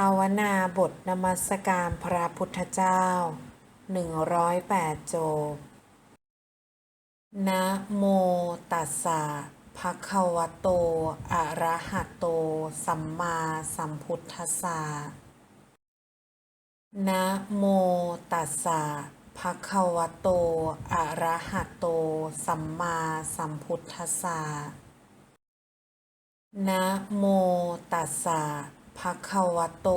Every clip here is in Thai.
าวนาบทนมัสการพระพุทธเจ้า 108 จบ นะโมตัสสะภะคะวะโต อะระหะโต สัมมาสัมพุทธัสสะ นะโมตัสสะภะคะวะโต อะระหะโต สัมมาสัมพุทธัสสะ นะโมตัสสะ ภะคะวะโต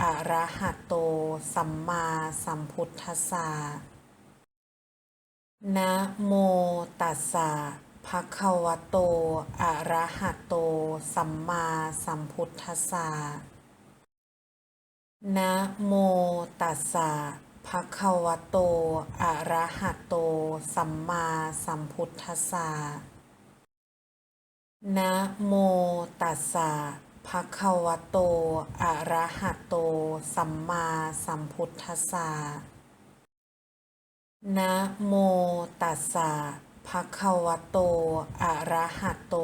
อะระหะโต สัมมาสัมพุทธัสสะ นะโมตัสสะภะคะวะโต อะระหะโต สัมมาสัมพุทธัสสะ นะโมตัสสะภะคะวะโต อะระหะโต สัมมาสัมพุทธัสสะ นะโมตัสสะ ภะคะวโต อะระหะโต สัมมาสัมพุทธัสสะนะโมตัสสะภะคะวะโต อะระหะโต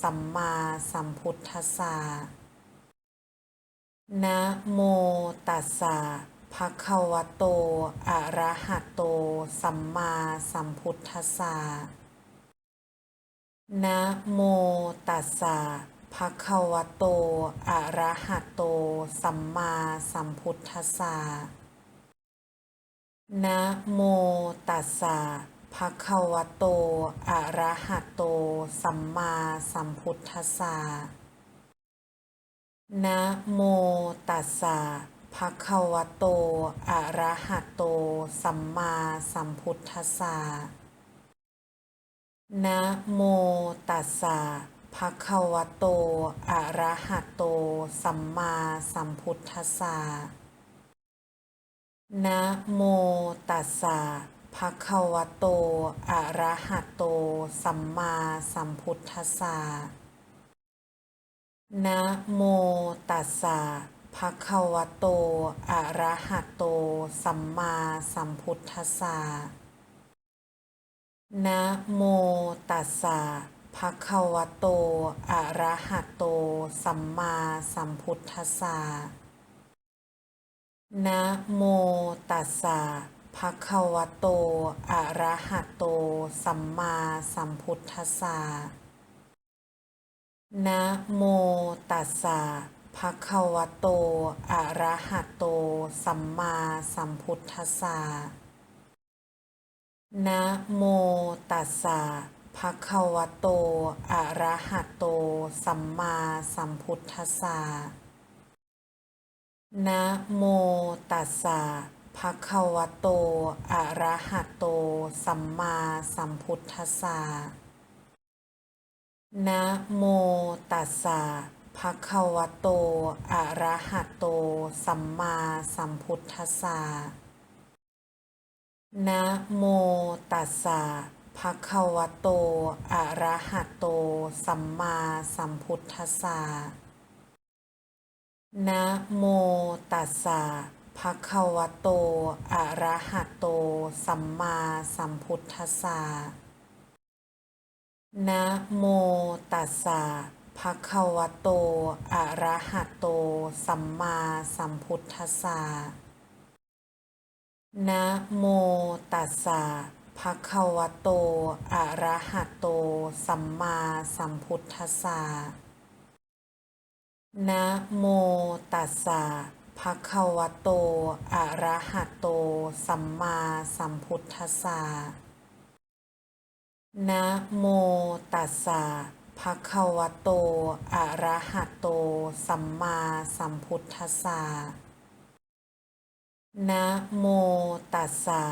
สัมมาสัมพุทธัสสะนะโมตัสสะภะคะวะโต อะระหะโต สัมมาสัมพุทธัสสะนะโมตัสสะ ภะคะวะโต อะระหะโต สัมมาสัมพุทธัสสะนะโมตัสสะภะคะวะโต อะระหะโต สัมมาสัมพุทธัสสะนะโมตัสสะภะคะวะโต อะระหะโต สัมมาสัมพุทธัสสะนะโมตัสสะ ภะคะวะโต อะระหะโต สัมมาสัมพุทธัสสะนะโมตัสสะภะคะวะโต อะระหะโต สัมมาสัมพุทธัสสะนะโมตัสสะภะคะวะโต อะระหะโต สัมมาสัมพุทธัสสะนะโมตัสสะ ภะคะวะโต อะระหะโต สัมมาสัมพุทธัสสะ นะโมตัสสะภะคะวะโต อะระหะโต สัมมาสัมพุทธัสสะ นะโมตัสสะภะคะวะโต อะระหะโต สัมมาสัมพุทธัสสะ นะโมตัสสะ ภะคะวะโต อะระหะโต สัมมาสัมพุทธัสสะนะโมตัสสะภะคะวะโต อะระหะโต สัมมาสัมพุทธัสสะนะโมตัสสะภะคะวะโต อะระหะโต สัมมาสัมพุทธัสสะนะโมตัสสะ ภะคะวะโต อะระหะโต สัมมาสัมพุทธัสสะนะโมตัสสะภะคะวะโต อะระหะโต สัมมาสัมพุทธัสสะนะโมตัสสะภะคะวะโต อะระหะโต สัมมาสัมพุทธัสสะนะโมตัสสะ ภะควโต อะระหะโต สัมมาสัมพุทธัสสะนะโมตัสสะภะควโต อะระหะโต สัมมาสัมพุทธัสสะนะโมตัสสะภะควโต อะระหะโต สัมมาสัมพุทธัสสะนะโมตัสสะ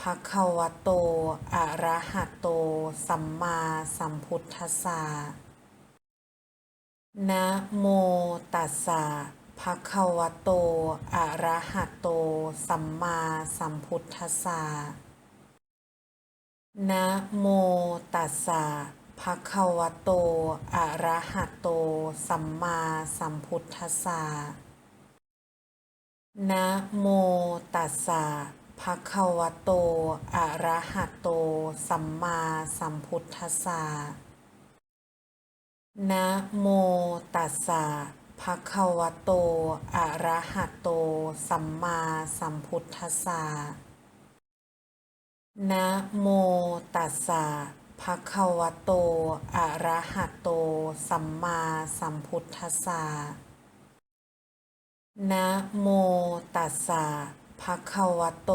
ภะคะวะโต อะระหะโต สัมมาสัมพุทธัสสะ นะโมตัสสะภะคะวะโต อะระหะโต สัมมาสัมพุทธัสสะ นะโมตัสสะภะคะวะโต อะระหะโต สัมมาสัมพุทธัสสะ นะโมตัสสะ ภะคะวะโต อะระหะโต สัมมาสัมพุทธัสสะ นะโมตัสสะภะคะวะโต อะระหะโต สัมมาสัมพุทธัสสะ นะโมตัสสะภะคะวะโต อะระหะโต สัมมาสัมพุทธัสสะ นะโมตัสสะ ภะคะวะโต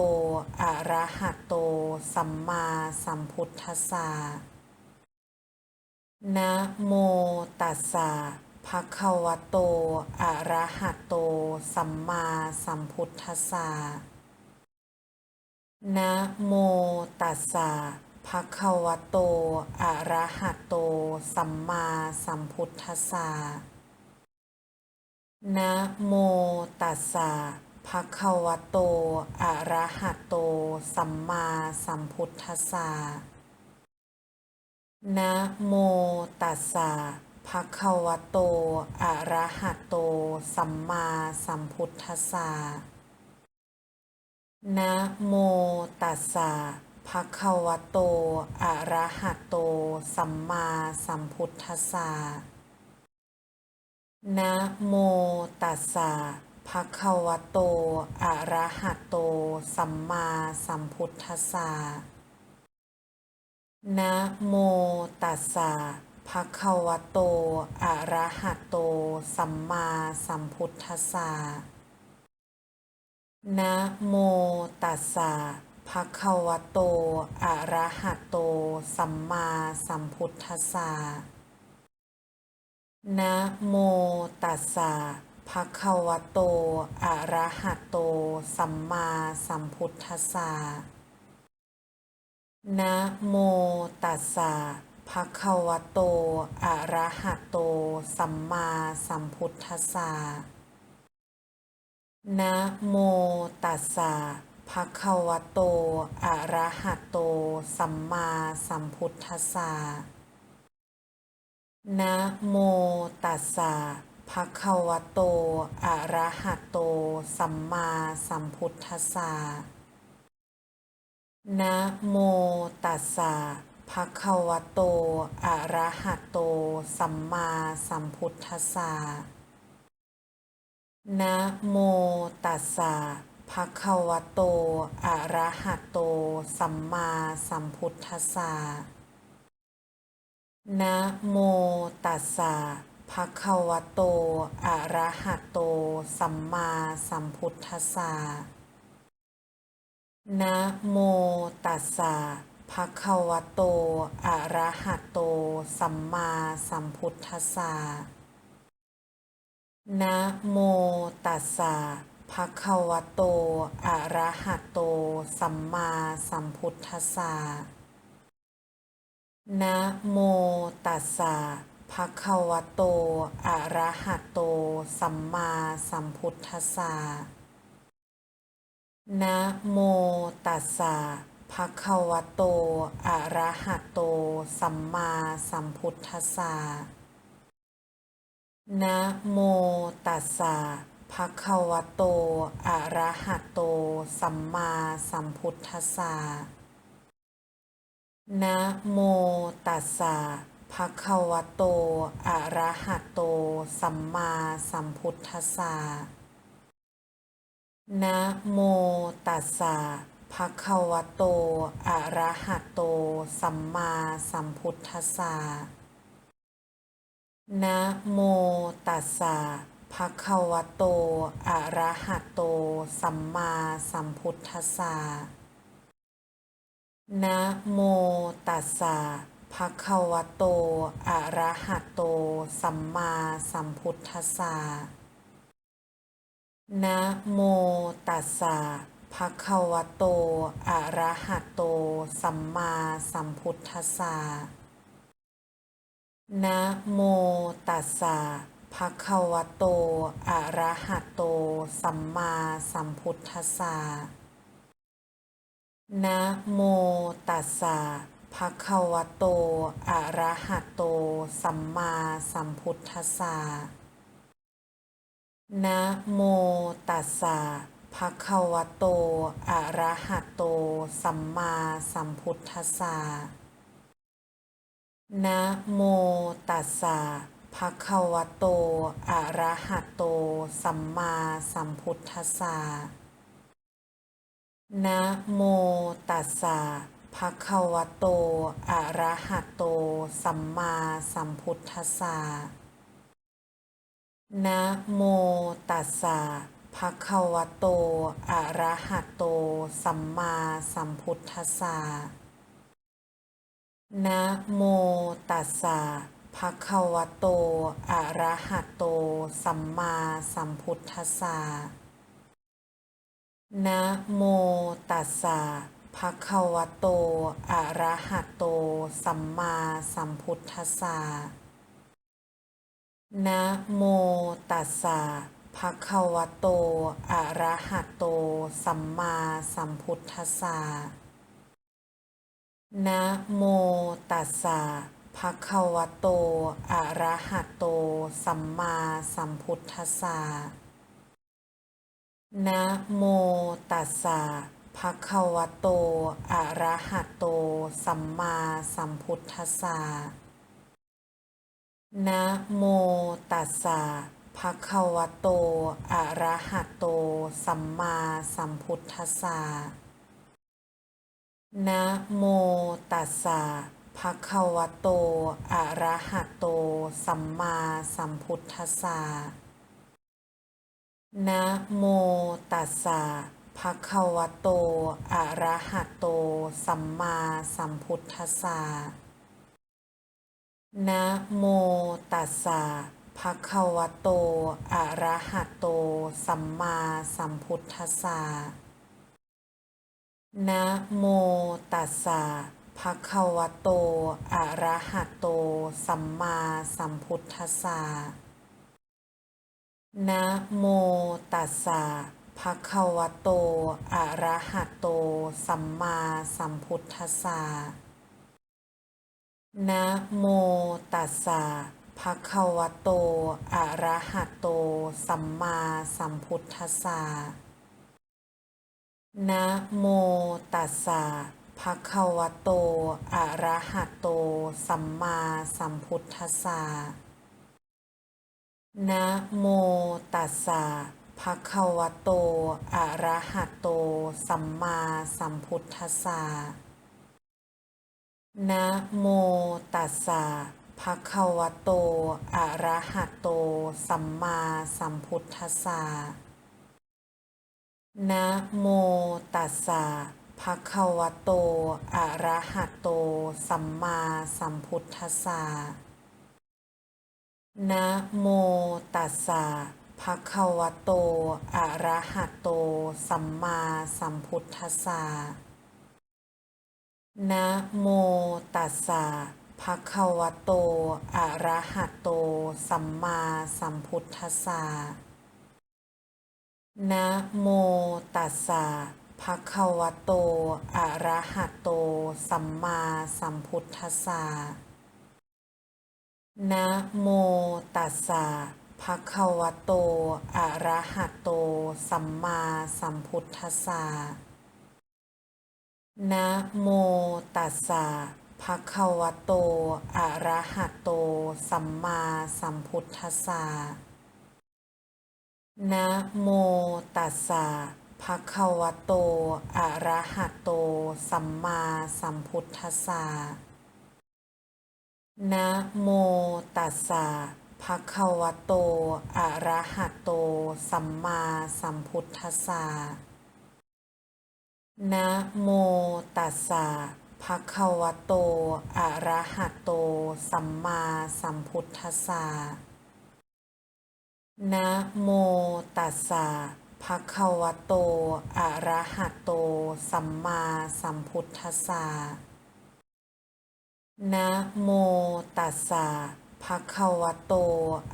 อะระหะโต สัมมาสัมพุทธัสสะ นะโมตัสสะภะคะวะโต อะระหะโต สัมมาสัมพุทธัสสะ นะโมตัสสะภะคะวะโต อะระหะโต สัมมาสัมพุทธัสสะ นะโมตัสสะ ภะคะวะโต อะระหะโต สัมมาสัมพุทธัสสะนะโมตัสสะภะคะวะโต อะระหะโต สัมมาสัมพุทธัสสะนะโมตัสสะภะคะวะโต อะระหะโต สัมมาสัมพุทธัสสะนะโมตัสสะ ภะคะวะโต อะระหะโต สัมมาสัมพุทธัสสะนะโมตัสสะภะคะวะโต อะระหะโต สัมมาสัมพุทธัสสะนะโมตัสสะภะคะวะโต อะระหะโต สัมมาสัมพุทธัสสะนะโมตัสสะ ภะคะวะโต อะระหะโต สัมมาสัมพุทธัสสะนะโมตัสสะภะคะวะโต อะระหะโต สัมมาสัมพุทธัสสะนะโมตัสสะภะคะวะโต อะระหะโต สัมมาสัมพุทธัสสะนะโมตัสสะ ภะคะวโต อะระหะโต สัมมาสัมพุทธัสสะนะโมตัสสะภะคะวะโต อะระหะโต สัมมาสัมพุทธัสสะนะโมตัสสะภะคะวะโต อะระหะโต สัมมาสัมพุทธัสสะนะโมตัสสะ ภะคะวะโต อะระหะโต สัมมาสัมพุทธัสสะนะโมตัสสะภะคะวะโต อะระหะโต สัมมาสัมพุทธัสสะนะโมตัสสะภะคะวะโต อะระหะโต สัมมาสัมพุทธัสสะนะโมตัสสะ ภะคะวะโต อะระหะโต สัมมาสัมพุทธัสสะนะโมตัสสะภะคะวะโต อะระหะโต สัมมาสัมพุทธัสสะนะโมตัสสะภะคะวะโต อะระหะโต สัมมาสัมพุทธัสสะนะโมตัสสะ ภะคะวะโต อะระหะโต สัมมาสัมพุทธัสสะ นะโมตัสสะภะคะวะโต อะระหะโต สัมมาสัมพุทธัสสะ นะโมตัสสะภะคะวะโต อะระหะโต สัมมาสัมพุทธัสสะ นะโมตัสสะ ภะควโต อะระหะโต สัมมาสัมพุทธัสสะนะโมตัสสะภะควโต อะระหะโต สัมมาสัมพุทธัสสะนะโมตัสสะภะควโต อะระหะโต สัมมาสัมพุทธัสสะนะโมตัสสะ ภะคะวะโต อะระหะโต สัมมาสัมพุทธัสสะนะโมตัสสะภะคะวะโต อะระหะโต สัมมาสัมพุทธัสสะนะโมตัสสะภะคะวะโต อะระหะโต สัมมาสัมพุทธัสสะนะโมตัสสะ ภะคะวะโต อะระหะโต สัมมาสัมพุทธัสสะ นะโมตัสสะภะคะวะโต อะระหะโต สัมมาสัมพุทธัสสะ นะโมตัสสะภะคะวะโต อะระหะโต สัมมาสัมพุทธัสสะ นะโมตัสสะ ภะคะวะโต อะระหะโต สัมมาสัมพุทธัสสะ นะโมตัสสะภะคะวะโต อะระหะโต สัมมาสัมพุทธัสสะ นะโมตัสสะภะคะวะโต อะระหะโต สัมมาสัมพุทธัสสะ นะโมตัสสะ ภะคะวะโต อะระหะโต สัมมาสัมพุทธัสสะนะโมตัสสะภะคะวะโต อะระหะโต สัมมาสัมพุทธัสสะนะโมตัสสะภะคะวะโต อะระหะโต สัมมาสัมพุทธัสสะนะโมตัสสะ ภะคะวะโต อะระหะโต สัมมาสัมพุทธัสสะนะโมตัสสะภะคะวะโต อะระหะโต สัมมาสัมพุทธัสสะนะโมตัสสะภะคะวะโต อะระหะโต สัมมาสัมพุทธัสสะนะโมตัสสะ ภะคะวะโต อะระหะโต สัมมาสัมพุทธัสสะนะโมตัสสะภะคะวะโต อะระหะโต สัมมาสัมพุทธัสสะนะโมตัสสะภะคะวะโต อะระหะโต สัมมาสัมพุทธัสสะนะโมตัสสะ ภะคะวะโต อะระหะโต สัมมาสัมพุทธัสสะนะโมตัสสะภะคะวะโต อะระหะโต สัมมาสัมพุทธัสสะนะโมตัสสะภะคะวะโต อะระหะโต สัมมาสัมพุทธัสสะนะโมตัสสะ ภะคะวโต อะระหะโต สัมมาสัมพุทธัสสะ นะโมตัสสะภะคะวะโต อะระหะโต สัมมาสัมพุทธัสสะ นะโมตัสสะภะคะวะโต อะระหะโต สัมมาสัมพุทธัสสะ นะโมตัสสะ ภะคะวะโต อะระหะโต สัมมาสัมพุทธัสสะนะโมตัสสะภะคะวะโต อะระหะโต สัมมาสัมพุทธัสสะนะโมตัสสะภะคะวะโต อะระหะโต สัมมาสัมพุทธัสสะนะโมตัสสะ ภะคะวะโต อะระหะโต สัมมาสัมพุทธัสสะนะโมตัสสะภะคะวะโต อะระหะโต สัมมาสัมพุทธัสสะนะโมตัสสะภะคะวะโต อะระหะโต สัมมาสัมพุทธัสสะนะโมตัสสะ ภะคะวะโต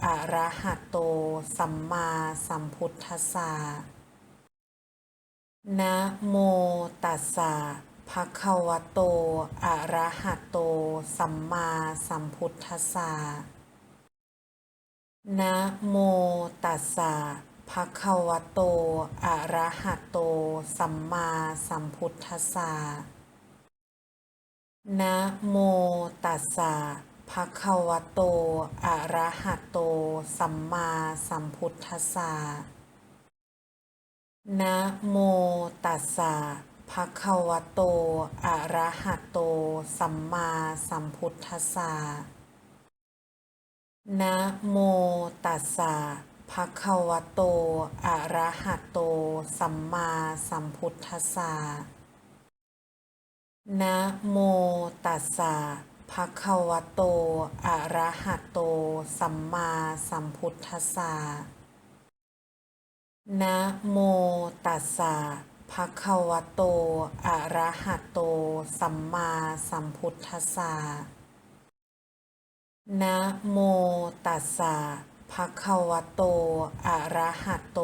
อะระหะโต สัมมาสัมพุทธัสสะนะโมตัสสะภะคะวะโต อะระหะโต สัมมาสัมพุทธัสสะนะโมตัสสะภะคะวะโต อะระหะโต สัมมาสัมพุทธัสสะนะโมตัสสะ ภะคะวะโต อะระหะโต สัมมาสัมพุทธัสสะ นะโมตัสสะภะคะวะโต อะระหะโต สัมมาสัมพุทธัสสะ นะโมตัสสะภะคะวะโต อะระหะโต สัมมาสัมพุทธัสสะ นะโมตัสสะ ภะคะวะโต อะระหะโต สัมมาสัมพุทธัสสะ นะโมตัสสะภะคะวะโต อะระหะโต สัมมาสัมพุทธัสสะ นะโมตัสสะภะคะวะโต อะระหะโต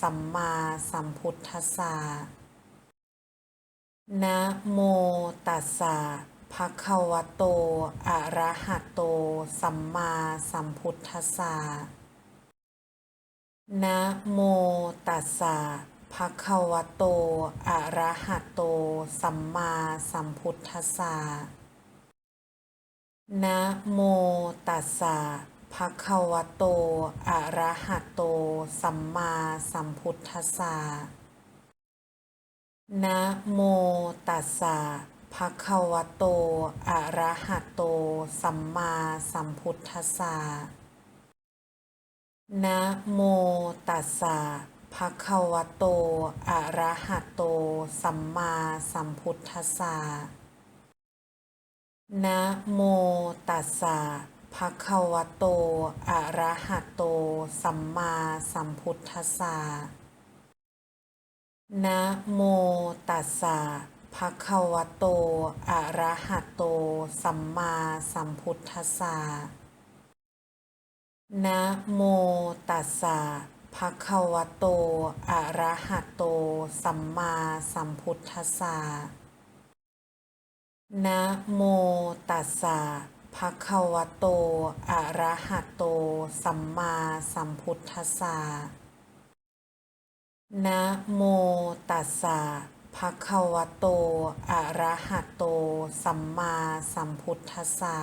สัมมาสัมพุทธัสสะ นะโมตัสสะ ภะคะวะโต อะระหะโต สัมมาสัมพุทธัสสะ นะโมตัสสะภะคะวะโต อะระหะโต สัมมาสัมพุทธัสสะ นะโมตัสสะภะคะวะโต อะระหะโต สัมมาสัมพุทธัสสะ นะโมตัสสะ ภะควโต อะระหะโต สัมมาสัมพุทธัสสะนะโมตัสสะภะควโต อะระหะโต สัมมาสัมพุทธัสสะนะโมตัสสะภะควโต อะระหะโต สัมมาสัมพุทธัสสะนะโมตัสสะ ภะคะวะโต อะระหะโต สัมมาสัมพุทธัสสะนะโมตัสสะภะคะวะโต อะระหะโต สัมมาสัมพุทธัสสะนะโมตัสสะภะคะวะโต อะระหะโต สัมมาสัมพุทธัสสะนะโมตัสสะ ภะควะโต อะระหะโต สัมมาสัมพุทธัสสะ